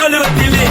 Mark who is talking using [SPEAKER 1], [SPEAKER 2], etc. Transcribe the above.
[SPEAKER 1] கழுவத்திலே